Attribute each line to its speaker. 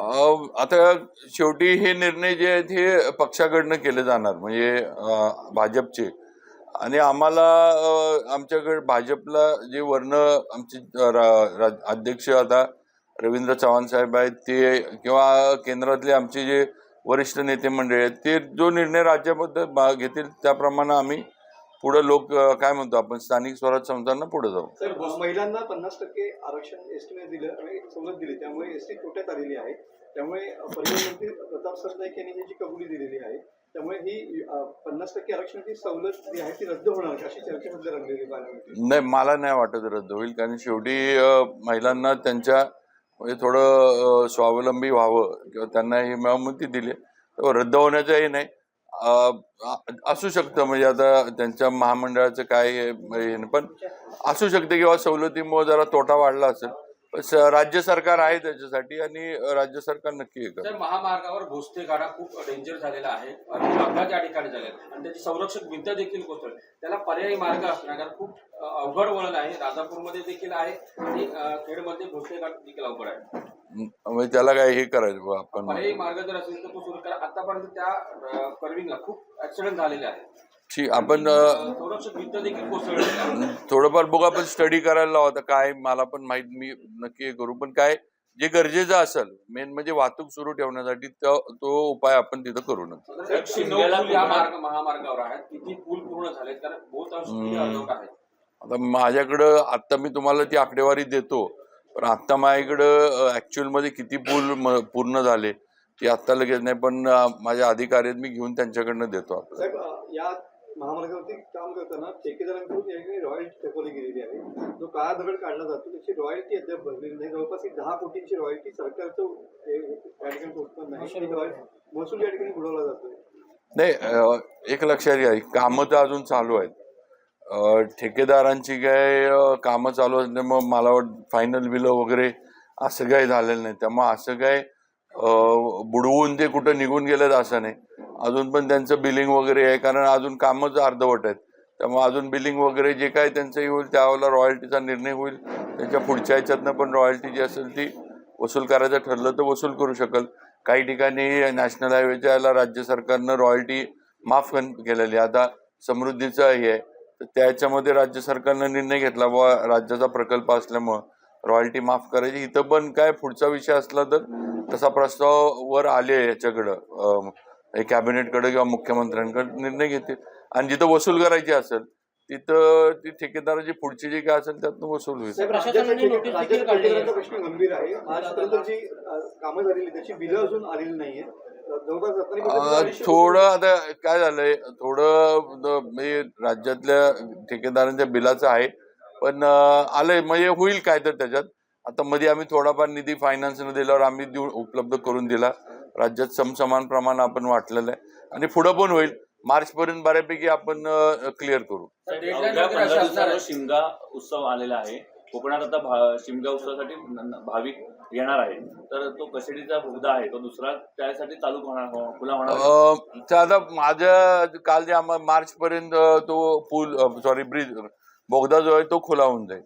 Speaker 1: आता शेवटी हे निर्णय जे आहेत हे पक्षाकडनं केले जाणार म्हणजे भाजपचे. आणि आम्हाला आमच्याकडे भाजपला जे वर्ण आमचे रा- अध्यक्ष आता रवींद्र चव्हाण साहेब आहेत ते किंवा केंद्रातले आमचे जे वरिष्ठ नेते मंडळी आहेत ते जो निर्णय राज्याबद्दल घेतील त्याप्रमाणे आम्ही पुढे लोक काय म्हणतो आपण स्थानिक स्वराज संस्थांना पुढे जाऊ.
Speaker 2: सर महिलांना पन्नास टक्के आरक्षण एसटीने दिलं आणि सवलत दिली. त्यामुळे एसटी तोट्यात आलेली आहे. त्यामुळे परिवहन मंत्री प्रताप सरनाईक यांनी याची कबुली दिलेली आहे त्यामुळे ही पन्नास टक्के आरक्षणाची सवलत जी आहे ती रद्द होणार का? अशी चर्चा सध्या रंगलेली.
Speaker 1: नाही मला नाही वाटत रद्द होईल. कारण शेवटी महिलांना त्यांच्या म्हणजे थोडं स्वावलंबी व्हावं किंवा त्यांना ही मेहमती दिली. तर रद्द होण्याचं हे नाही. असू शकतं म्हणजे आता त्यांच्या महामंडळाचं काय. पण असू शकते किंवा सवलतीमुळे जरा तोटा वाढला असेल राज्य सरकार आहे त्याच्यासाठी आणि राज्य सरकार नक्की हे
Speaker 3: महामार्गावर भोसते गाडा खूप डेंजर झालेला आहे आणि अपघात या ठिकाणी झाले. आणि त्याची संरक्षक भिंत देखील कोसळली त्याला पर्यायी मार्ग असणार कारण खूप अवघड वळण आहे राजापूरमध्ये देखील आहे आणि खेडमध्ये भोसले घाट देखील अवघड आहे
Speaker 1: म्हणजे त्याला काय हे करायचं आपण
Speaker 3: पर्यायी मार्ग जर असेल तर तो आतापर्यंत त्या कर्विंगला खूप ऍक्सिडेंट झालेले आहेत.
Speaker 1: ठीक आपण अं,
Speaker 3: संरक्षक भिंत देखील कोसळलेली आहे.
Speaker 1: थोडंफार बघू आपण स्टडी करायला होता काय मला पण माहीत मी नक्की हे करू. पण काय जे गरजेचं असेल मेन म्हणजे वाहतूक सुरू ठेवण्यासाठी तो तो उपाय आपण तिथं करू नका.
Speaker 3: एकशे नऊ पूल या मार्ग महामार्गावर आहेत. किती पूल पूर्ण झालेत कारण बहुतांश पूल अर्धवट आहेत
Speaker 1: आता माझ्याकडं आत्ता मी तुम्हाला ती आकडेवारी देतो. पण आत्ता माझ्याकडं ऍक्च्युअलमध्ये किती पूल म- पूर्ण झाले ते आत्ता लगेच नाही पण माझ्या अधिकारी आहेत, मी घेऊन त्यांच्याकडनं देतो
Speaker 2: अ, या महामार्गावरती काम करताना ठेकेदारांकडून या ठिकाणी रॉयल्टी थकवली गेलेली आहे. जो काळा दगड काढला जातो त्याची रॉयल्टी अद्याप भरलेली नाही. जवळपास एक दहा कोटींची रॉयल्टी सरकारचं या ठिकाणी उत्पन्न आहे महसूल या ठिकाणी बुडवला जातोय
Speaker 1: नाही एक लक्षात घ्या कामं तर अजून चालू आहेत. ठेकेदारांची काय कामं चालू असल्यामुळे मला वाटतं फायनल बिलं वगैरे असं काही झालेलं नाही. त्यामुळे असं काय बुडवून ते कुठं निघून गेलेत असं नाही. अजून पण त्यांचं बिलिंग वगैरे आहे कारण अजून कामच अर्धवट आहेत. त्यामुळे अजून बिलिंग वगैरे जे काय त्यांचं होईल त्यावेळेला रॉयल्टीचा निर्णय होईल. त्यांच्या पुढच्या ह्याच्यातनं पण रॉयल्टी जी असेल ती वसूल करायचं ठरलं तर वसूल करू शकेल. काही ठिकाणी नॅशनल हायवेच्या याला राज्य सरकारनं रॉयल्टी माफ केलेली आहे. आता समृद्धीचं हे आहे. तर त्याच्यामध्ये राज्य सरकारनं निर्णय घेतला बुवा राज्याचा प्रकल्प असल्यामुळं. रॉयल्टी माफ करायची. इथं पण काय पुढचा विषय असला तर तसा प्रस्ताव वर आले याच्याकडं. हे कॅबिनेटकडे किंवा मुख्यमंत्र्यांकडे निर्णय घेतील. आणि जिथं वसूल करायची असेल तिथं ती ठेकेदाराची पुढची जी काय असेल त्यातनं वसूल होईल.
Speaker 2: प्रश्न गंभीर आहे. आजपर्यंत जी अ, कामं झालेली त्याची बिलं अजून आलेली नाहीये
Speaker 1: थोडं आता काय झालंय थोडं द- राज्यातल्या ठेकेदारांच्या बिलाचं आहे. पण आलंय. म्हणजे होईल काय तर त्याच्यात. आता मध्ये आम्ही थोडाफार निधी फायनान्सनं दिल्यावर आम्ही देऊ उपलब्ध करून दिला. राज्यात समसमान प्रमाण आपण वाटलेलं आहे. आणि पुढं पण होईल. मार्च पर्यंत बऱ्यापैकी आपण क्लिअर करू.
Speaker 4: शिमगा उत्सव आलेला आहे. कोकणात आता शिमगा उत्सवासाठी भाविक येणार आहे तर तो कसेडीचा बोगदा आहे. तो दुसरा त्यासाठी चालू होणार हो- खुला होणार
Speaker 1: आता माझ्या काल जे आम्हाला मार्च पर्यंत तो पूल सॉरी ब्रिज बोगदा जो आहे तो खुला होऊन जाईल.